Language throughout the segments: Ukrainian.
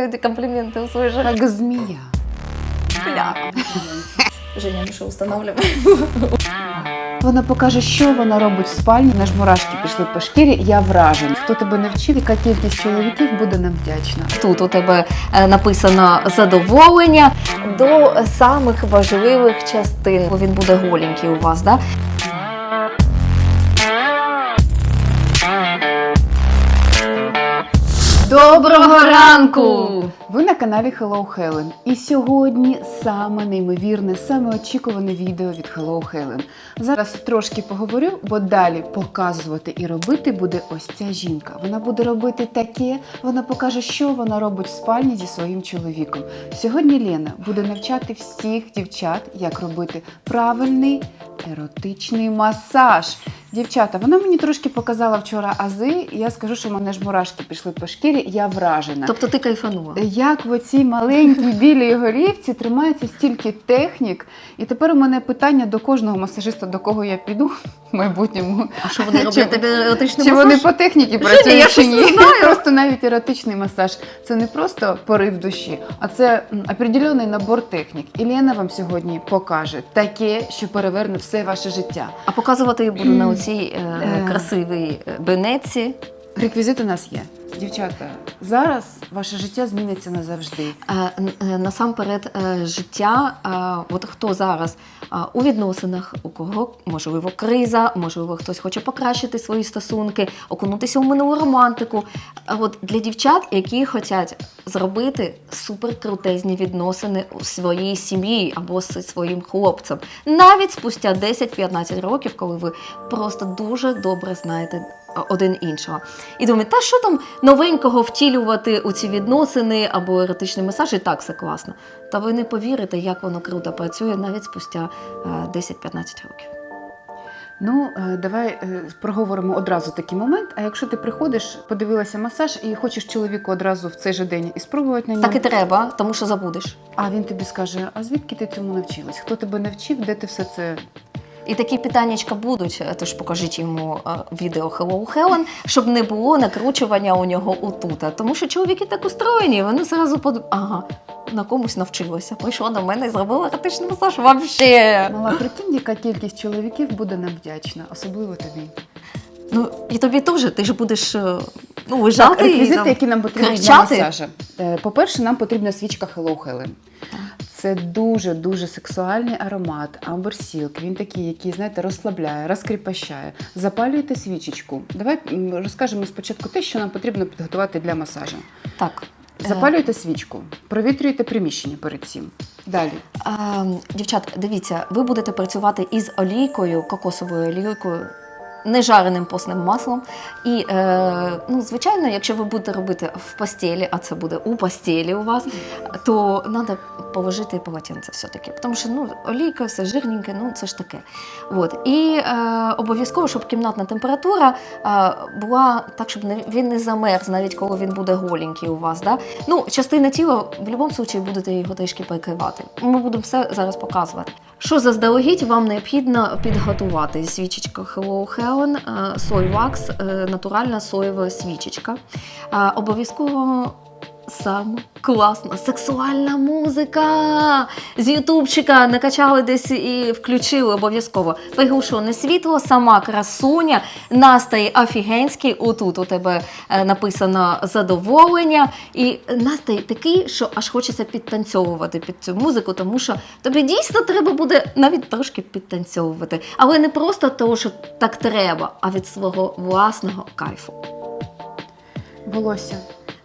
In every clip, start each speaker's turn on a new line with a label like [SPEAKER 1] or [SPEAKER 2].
[SPEAKER 1] Эти комплименты услышали.
[SPEAKER 2] Як змія.
[SPEAKER 1] Бля.
[SPEAKER 3] Женя, ну что, устанавливаем?
[SPEAKER 2] Вона покаже, що вона робить в спальні. Наш мурашки пішли по шкірі. Я вражений. Хто тебе навчив, яка кількість чоловіків буде нам вдячна.
[SPEAKER 1] Тут у тебе е, написано задоволення до самих важливих частин. Бо він буде голенький у вас, да? Доброго ранку!
[SPEAKER 2] Ви на каналі Hello Helen. І сьогодні саме неймовірне, саме очікуване відео від Hello Helen. Зараз трошки поговорю, бо далі показувати і робити буде ось ця жінка. Вона буде робити таке, вона покаже, що вона робить в спальні зі своїм чоловіком. Сьогодні Лена буде навчати всіх дівчат, як робити правильний еротичний масаж. Дівчата, вона мені трошки показала вчора ази, я скажу, що мене ж мурашки пішли по шкірі, я вражена.
[SPEAKER 1] Тобто ти кайфанула.
[SPEAKER 2] Як в оцій маленькій білій голівці тримається стільки технік. І тепер у мене питання до кожного масажиста, до кого я піду в майбутньому.
[SPEAKER 1] А що вони
[SPEAKER 2] Чи-
[SPEAKER 1] роблять тобі еротичний
[SPEAKER 2] Чи
[SPEAKER 1] масаж?
[SPEAKER 2] вони по техніці працюють чи ні?
[SPEAKER 1] не знаю.
[SPEAKER 2] Просто навіть еротичний масаж. Це не просто порив душі, а це определений набор технік. І Лена вам сьогодні покаже таке, що переверне все ваше життя.
[SPEAKER 1] А показувати я буду на оцій е,
[SPEAKER 2] Е.
[SPEAKER 1] красивій е, бенеці.
[SPEAKER 2] Реквізит у нас є. Дівчата, зараз ваше життя зміниться назавжди.
[SPEAKER 1] Е, Насамперед, е, життя, е, от хто зараз у відносинах, у кого можливо криза, можливо, хтось хоче покращити свої стосунки, окунутися у минулу романтику. От для дівчат, які хочуть зробити суперкрутезні відносини у своїй сім'ї або зі своїм хлопцем, навіть спустя 10-15 років, коли ви просто дуже добре знаєте один іншого. І думаєте, та що там новенького втілювати у ці відносини або еротичний масаж, і так все класно. Та ви не повірите, як воно круто працює навіть спустя е, 10-15 років.
[SPEAKER 2] Ну, е, давай е, проговоримо одразу такий момент. А якщо ти приходиш, подивилася масаж і хочеш чоловіку одразу в цей же день і спробувати на ньому,
[SPEAKER 1] Так і треба, тому що забудеш.
[SPEAKER 2] а він тобі скаже: а звідки ти цьому навчилась? Хто тебе навчив, де ти все це?
[SPEAKER 1] І такі питаннячка будуть, е, тож покажіть йому е, відео Hello Helen, щоб не було накручування у нього отута. Тому що чоловіки так устроєні, вони зразу подумають, ага, на комусь навчилася. Прийшла до мене і зробила еротичний масаж. Вообще.
[SPEAKER 2] Мала прикинь, яка кількість чоловіків буде нам вдячна, особливо тобі.
[SPEAKER 1] Ну і тобі теж, ти ж будеш е, ну,
[SPEAKER 2] Так,
[SPEAKER 1] лежати і там,
[SPEAKER 2] які нам потрібні для масажа. По-перше, нам потрібна свічка Hello Helen. Це дуже дуже сексуальний аромат, амберсілк. Він такий, який, знаєте, розслабляє, розкріпощає. Запалюйте свічечку. Давай розкажемо спочатку те, що нам потрібно підготувати для масажу.
[SPEAKER 1] Так.
[SPEAKER 2] Запалюйте свічку, провітрюйте приміщення перед цим. Далі.
[SPEAKER 1] А, дівчат, дивіться, ви будете працювати із олійкою, кокосовою олійкою, нежареним постним маслом. І, е, ну, звичайно, якщо ви будете робити в постелі, а це буде у постелі у вас, то треба положити полотенце все-таки. Тому що ну, олійка, все жирненьке, ну це ж таке. От. І е, обов'язково, щоб кімнатна температура е, була так, щоб не, він не замерз, навіть коли він буде голенький у вас. Да? Ну, частина тіла в будь-якому випадку будете його трішки перекривати. Ми будемо все зараз показувати. Що заздалегідь вам необхідно підготувати? Свічечка Hello Helen, е, Soy Wax, е, натуральна соєва свічечка. Е, Обов'язково саме класна сексуальна музика з ютубчика накачали десь і включили обов'язково. Приглушене світло, сама красуня, настрій офігенський. Отут у тебе е, написано задоволення. І настрій такий, що аж хочеться підтанцьовувати під цю музику, тому що тобі дійсно треба буде навіть трошки підтанцьовувати. Але не просто того, що так треба, а від свого власного кайфу.
[SPEAKER 2] Волосся.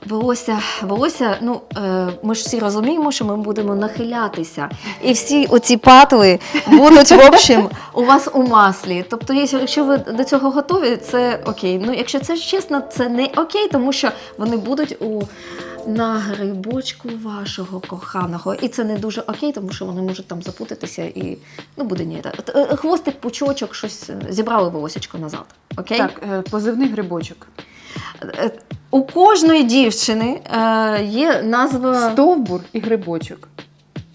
[SPEAKER 1] Волосся, волосся, ну е, ми ж всі розуміємо, що ми будемо нахилятися. І всі оці патли будуть, в общем, у вас у маслі. Тобто, якщо- ви до цього готові, це окей. Ну, якщо це чесно, це не окей, тому що вони будуть у на грибочку вашого коханого. І це не дуже окей, тому що вони можуть там запутатися і ну буде ні. Е, Хвостик, пучочок, щось е, зібрали волосечко назад. Окей?
[SPEAKER 2] Так, позивний грибочок.
[SPEAKER 1] Е, У кожної дівчини е, є назва.
[SPEAKER 2] Стовбур і грибочок.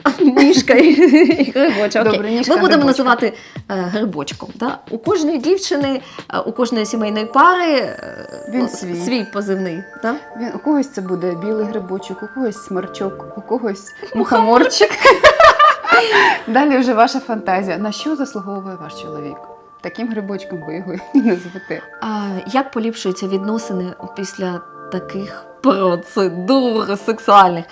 [SPEAKER 1] ніжка і, і грибочок.
[SPEAKER 2] Добре,
[SPEAKER 1] Окей.
[SPEAKER 2] ніжка,
[SPEAKER 1] Ми будемо
[SPEAKER 2] грибочка.
[SPEAKER 1] називати е, грибочком. Да? У кожної дівчини, у кожної сімейної пари
[SPEAKER 2] Він
[SPEAKER 1] ну,
[SPEAKER 2] свій.
[SPEAKER 1] позивний. Да?
[SPEAKER 2] Він, у когось це буде білий грибочок, у когось смерчок, у когось мухоморчик. Далі вже ваша фантазія. На що заслуговує ваш чоловік? Таким грибочком ви його і назвете.
[SPEAKER 1] А як поліпшуються відносини після таких процедур сексуальних?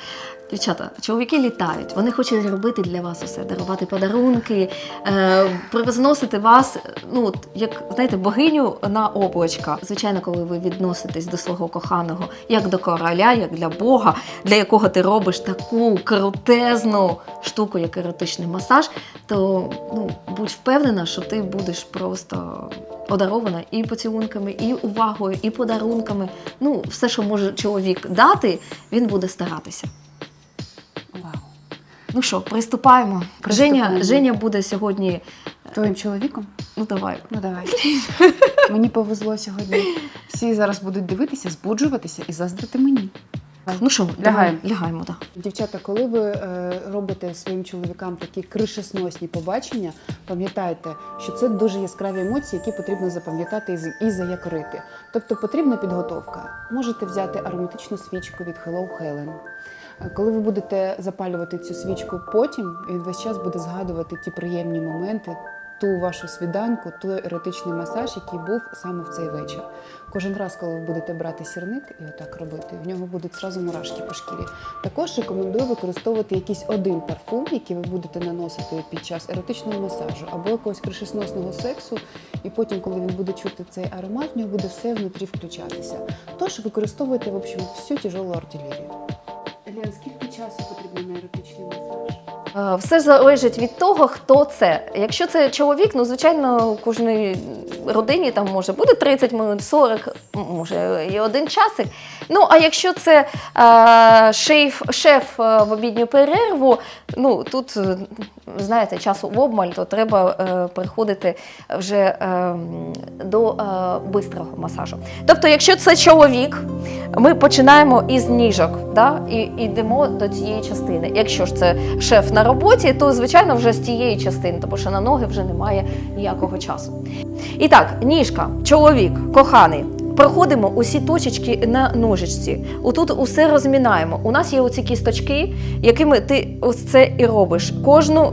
[SPEAKER 1] Дівчата, чоловіки літають, вони хочуть робити для вас усе, дарувати подарунки, е, привозносити вас, ну як знаєте, богиню на облачка. Звичайно, коли ви відноситесь до свого коханого як до короля, як для Бога, для якого ти робиш таку крутезну штуку, як еротичний масаж, то ну, будь впевнена, що ти будеш просто одарована і поцілунками, і увагою, і подарунками. Ну, все, що може чоловік дати, він буде старатися.
[SPEAKER 2] Вау.
[SPEAKER 1] Ну що, приступаємо.
[SPEAKER 2] Приступаємо.
[SPEAKER 1] Женя, Женя буде сьогодні.
[SPEAKER 2] Твоїм чоловіком?
[SPEAKER 1] Ну давай.
[SPEAKER 2] Ну давай. Мені повезло сьогодні. Всі зараз будуть дивитися, збуджуватися і заздрити мені.
[SPEAKER 1] Ну що,
[SPEAKER 2] Лягаємо.
[SPEAKER 1] лягаємо, так.
[SPEAKER 2] Дівчата, коли ви е, робите своїм чоловікам такі кришесносні побачення, пам'ятайте, що це дуже яскраві емоції, які потрібно запам'ятати і з- і заякорити. Тобто потрібна підготовка. Можете взяти ароматичну свічку від Hello Helen. Коли ви будете запалювати цю свічку потім, він весь час буде згадувати ті приємні моменти, ту вашу свіданку, той еротичний масаж, який був саме в цей вечір. Кожен раз, коли ви будете брати сірник і отак робити, в нього будуть зразу мурашки по шкірі. Також рекомендую використовувати якийсь один парфум, який ви будете наносити під час еротичного масажу або якогось кришесносного сексу. І потім, коли він буде чути цей аромат, в нього буде все внутрі включатися. Тож використовуйте в общем всю тяжелу артилерію. Елен, скільки часу
[SPEAKER 1] Все залежить від того, хто це. Якщо це чоловік, ну звичайно, у кожній родині там може бути 30 минут, 40, може і один часик. Ну а якщо це е, шеф, шеф е, в обідню перерву, ну тут е, знаєте, часу в обмаль, то треба е, переходити вже е, до е, бистрого масажу. Тобто, якщо це чоловік, ми починаємо із ніжок да, і йдемо до цієї частини. Якщо ж це шеф на роботі, то звичайно вже з тієї частини, тому що на ноги вже немає ніякого часу. І так, ніжка, чоловік, коханий. Проходимо усі точечки на ножичці. Отут усе розмінаємо. У нас є оці кісточки, якими ти ось це і робиш. Кожну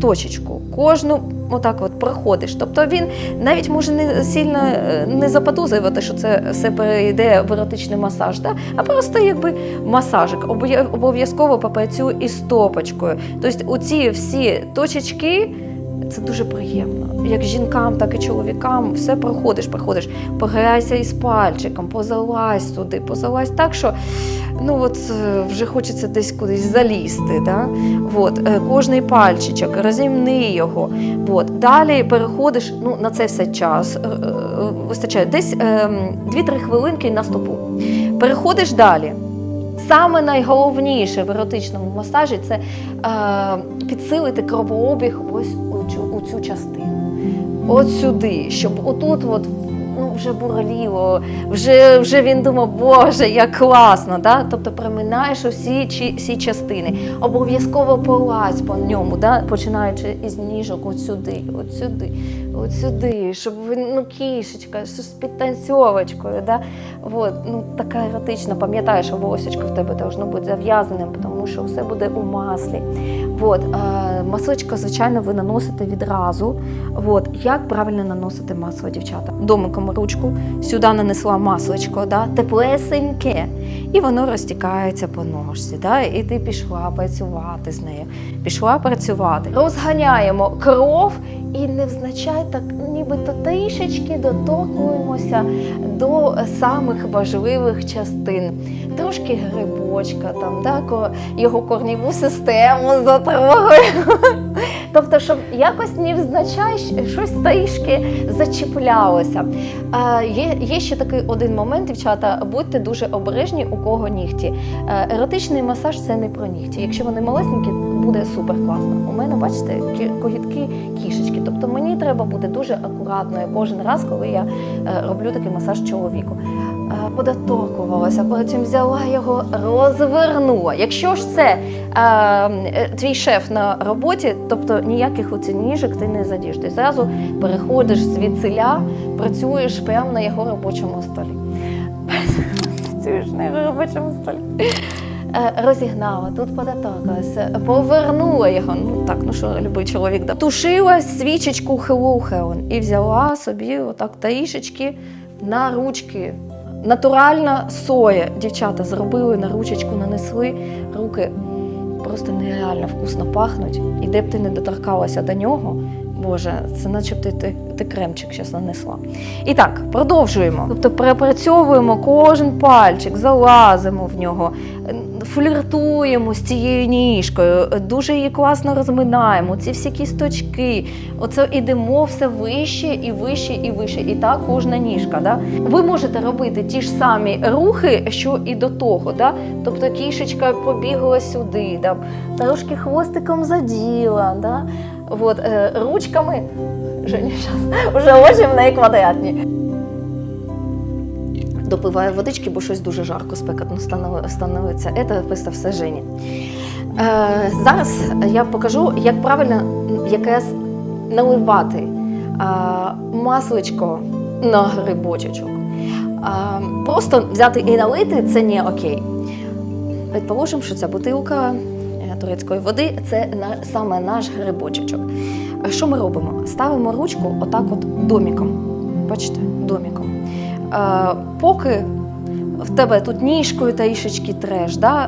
[SPEAKER 1] точечку, кожну отак от проходиш. Тобто він навіть може не сильно е, не заподозрювати, що це все перейде в еротичний масаж, да? а просто якби масажик. Обов'язково попрацюй із стопочкою. Тобто оці всі точечки. Це дуже приємно. Як жінкам, так і чоловікам все проходиш, проходиш. Пограйся із пальчиком, позалазь туди, позалазь так, що ну от е, вже хочеться десь кудись залізти. Да? От, е, кожний пальчичок, розімни його. От. Далі переходиш ну, на це все час. е, Вистачає десь е, 2-3 хвилинки на стопу. Переходиш далі. Саме найголовніше в еротичному масажі це е, підсилити кровообіг ось у цю, у цю частину. От сюди, щоб отут от, ну, вже бурліло, вже, вже він думав, боже, як класно. Да? Тобто приминаєш усі ці, всі частини. Обов'язково полазь по ньому, да? починаючи із ніжок от сюди, от сюди, от сюди, щоб він, ну, кішечка, з підтанцьовочкою. Да? Вот, ну, така еротична, пам'ятаєш, волосечко в тебе должно бути зав'язаним, тому що все буде у маслі. Вот, е, масличко, звичайно, ви наносите відразу. Вот, як правильно наносити масло, дівчата? Домиком ручку, сюди нанесла масличко, да? теплесеньке, і воно розтікається по ножці. Да? І ти пішла працювати з нею. Пішла працювати. Розганяємо кров і невзначай так нібито трішечки доторкуємося до самих важливих частин. Трошки грибочка, там, да, його корніву систему затрогаємо. Тобто, щоб якось невзначай щось трішки зачіплялося. Е, є, є ще такий один момент, дівчата, будьте дуже обережні, у кого нігті. Е, еротичний масаж це не про нігті. Якщо вони малесенькі, буде супер класно. У мене, бачите, когітки кішечки. Тобто мені треба бути дуже акуратною кожен раз, коли я е, роблю такий масаж чоловіку. Е, подоторкувалася, потім взяла його, розвернула. Якщо ж це е, твій шеф на роботі, тобто ніяких оці ніжок ти не задієш. Ти зразу переходиш звідсиля, працюєш прямо на його робочому столі. Працюєш на його робочому столі. Е, Розігнала, тут подоторкалася, повернула його. Ну так, ну що любий чоловік да. Тушила свічечку Hello Helen і взяла собі отак трішечки на ручки. Натуральна соя. Дівчата зробили на ручечку, нанесли руки. Просто нереально вкусно пахнуть. І де б ти не доторкалася до нього, Боже, це начебто ти, ти, кремчик зараз нанесла. І так, продовжуємо. Тобто перепрацьовуємо кожен пальчик, залазимо в нього, фліртуємо з цією ніжкою, дуже її класно розминаємо. Ці всі кісточки. Оце ідемо все вище і вище і вище. І так кожна ніжка. Да? Ви можете робити ті ж самі рухи, що і до того. Да? Тобто кішечка побігла сюди, да? трошки хвостиком заділа. Да? Вот, е, ручками. Женя, зараз вже очі в неї квадратні. Допиваю водички, бо щось дуже жарко спекотно становиться. Це просто все Жені. Е, зараз я покажу, як правильно якраз наливати е, масличко на грибочечок. Е, просто взяти і налити це не окей. Предположимо, що ця бутилка е, турецької води це саме наш грибочечок. Що ми робимо? Ставимо ручку отак от доміком. Бачите, доміком. Е, поки в тебе тут ніжкою трішечки треш, да?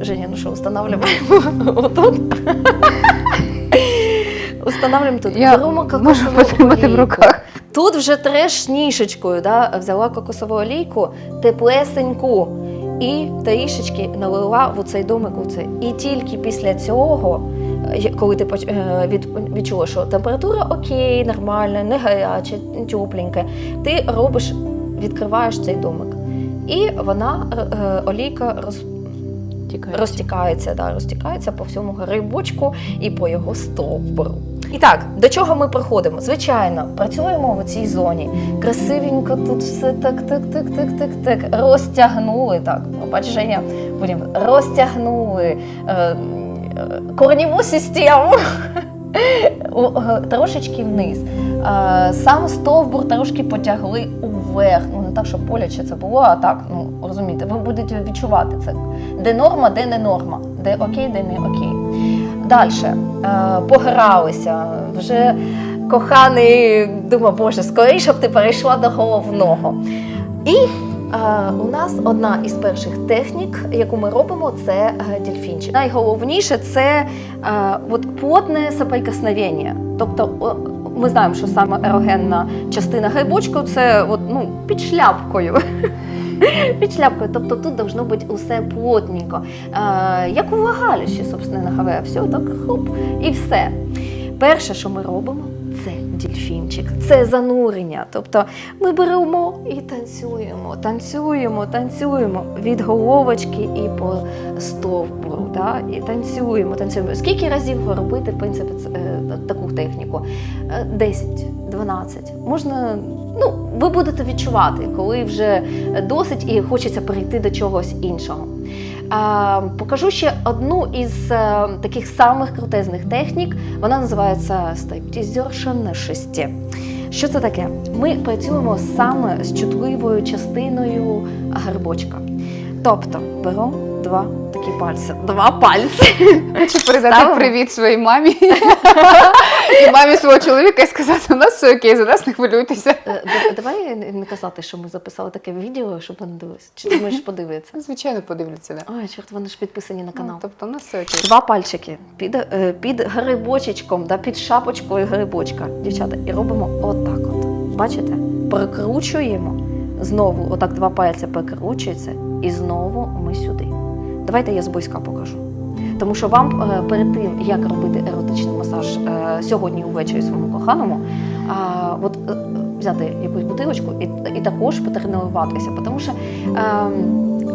[SPEAKER 1] Е, Женя, ну що, встановлюємо отут. Установлюємо тут.
[SPEAKER 2] Я
[SPEAKER 1] Беремо
[SPEAKER 2] можу потримати в руках.
[SPEAKER 1] Тут вже треш ніжечкою, да, взяла кокосову олійку, теплесеньку, і трішечки налила в цей домик. У цей. І тільки після цього, коли ти е, від, відчула, що температура окей, нормальна, не гаряча, тепленька, ти робиш, відкриваєш цей домик. І вона, е, е, олійка, роз, розтікається, да, розтікається по всьому грибочку і по його стовбуру. І так, до чого ми приходимо? Звичайно, працюємо в цій зоні. Красивенько тут все так, так, так, так, так, так. Розтягнули так. Женя, потім розтягнули е, корніву систему е, трошечки вниз. Е, Сам стовбур трошки потягли уверх. Ну не так, щоб боляче це було, а так, ну розумієте, ви будете відчувати це. Де норма, де не норма, де окей, де не окей. Далі е, погралися. Вже коханий думав, боже, скоріше б ти перейшла до головного. І у нас одна із перших технік, яку ми робимо, це е, дельфінчик. Найголовніше це е, от плотне соприкосновення. Тобто, ми знаємо, що саме ерогенна частина грибочку це от, ну, під шляпкою. Під шляпкою, тобто тут должно бути усе плотненько. Е, як у влагалищі, собственно говоря, все так хоп, і все. Перше, що ми робимо, це дельфінчик, це занурення. Тобто ми беремо і танцюємо, танцюємо, танцюємо від головочки і по стовбуру. Да? І танцюємо, танцюємо. Скільки разів робити, в принципі, е, таку техніку? Е, 10, 12. Можна, ну, ви будете відчувати, коли вже досить і хочеться перейти до чогось іншого. Покажу ще одну із е, таких самих крутезних технік. Вона називається стриптізерша на шесті. Що це таке? Ми працюємо саме з чутливою частиною грибочка. Тобто беремо два такі пальці. Два пальці.
[SPEAKER 2] Хочу передати
[SPEAKER 1] Ставимо?
[SPEAKER 2] привіт своїй мамі і мамі свого чоловіка і сказати, у нас все окей, за нас не хвилюйтеся.
[SPEAKER 1] Е, Давай не казати, що ми записали таке відео, щоб вони дивилися. Чи думаєш, подивляться?
[SPEAKER 2] Ну, Звичайно, подивляться. Да.
[SPEAKER 1] Ой, чорт, вони ж підписані на канал.
[SPEAKER 2] Ну, тобто у нас все окей.
[SPEAKER 1] Два пальчики під, е, під грибочечком, да, під шапочкою грибочка. Дівчата, і робимо отак от. Бачите? Прикручуємо. Знову отак два пальці прикручуються, і знову ми сюди. Давайте я з зблизька покажу. Тому що вам е, перед тим, як робити еротичний масаж е, сьогодні увечері своєму коханому, от, е, взяти якусь бутилочку і, і також потренуватися. Тому що е,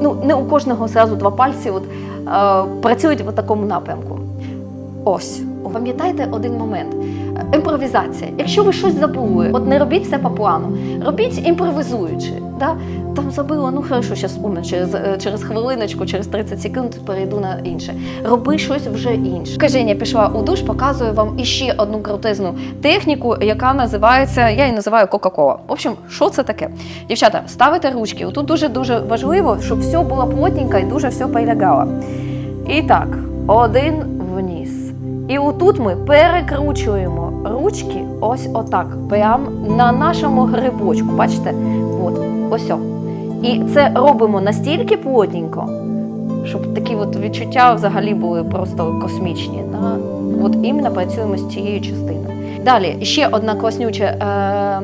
[SPEAKER 1] ну, не у кожного зразу два пальці от, е, працюють в такому напрямку. Ось, пам'ятайте один момент. імпровізація. Якщо ви щось забули, от не робіть це по плану, робіть імпровізуючи. Да? Там забила, ну хорошо, зараз вспомню, через, е, через хвилиночку, через 30 секунд перейду на інше. Роби щось вже інше. Каження пішла у душ, показую вам іще одну крутезну техніку, яка називається, я її називаю Кока-Кола. В общем, що це таке? Дівчата, ставите ручки. Тут дуже дуже важливо, щоб все було плотненько і дуже все полягало. І так, один вниз. І отут ми перекручуємо ручки ось отак, прямо на нашому грибочку. Бачите? От, ось. о. І це робимо настільки плотненько, щоб такі от відчуття взагалі були просто космічні. Да? От іменно працюємо з цією частиною. Далі ще одна класнюча е,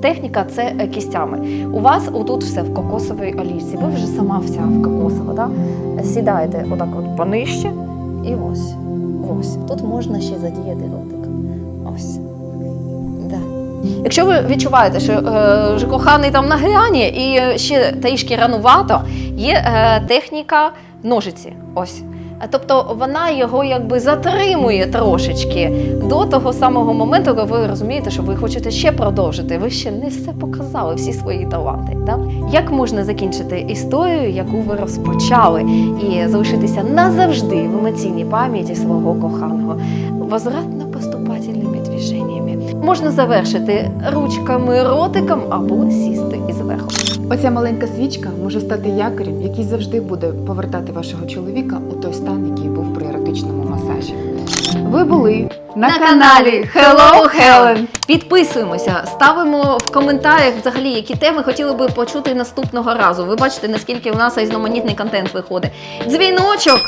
[SPEAKER 1] техніка це е, кістями. У вас отут все в кокосовій олійці. Ви вже сама вся в кокосово, да? Сідаєте отак от понижче і ось. Ось. Тут можна ще задіяти ротик. Якщо ви відчуваєте, що е, коханий там на грані і е, ще трішки ранувато, є е, техніка ножиці. Ось. Е, Тобто вона його якби затримує трошечки до того самого моменту, коли ви розумієте, що ви хочете ще продовжити. Ви ще не все показали, всі свої таланти. Да? Як можна закінчити історію, яку ви розпочали, і залишитися назавжди в емоційній пам'яті свого коханого? Движеннями. Можна завершити ручками, ротиком або сісти і зверху.
[SPEAKER 2] Оця маленька свічка може стати якорем, який завжди буде повертати вашого чоловіка у той стан, який був при еротичному масажі. Ви були на, каналі Hello Helen!
[SPEAKER 1] Підписуємося, ставимо в коментарях взагалі, які теми хотіли би почути наступного разу. Ви бачите, наскільки у нас різноманітний контент виходить. Дзвіночок!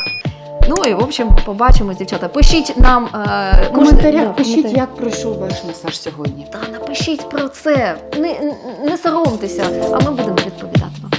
[SPEAKER 1] Ну і в общем, побачимось, дівчата. Пишіть нам е,
[SPEAKER 2] В коментарях
[SPEAKER 1] можете-
[SPEAKER 2] пишіть,
[SPEAKER 1] коментарі.
[SPEAKER 2] як пройшов ваш масаж сьогодні.
[SPEAKER 1] Та напишіть про це. Не, не соромтеся, а ми будемо відповідати вам.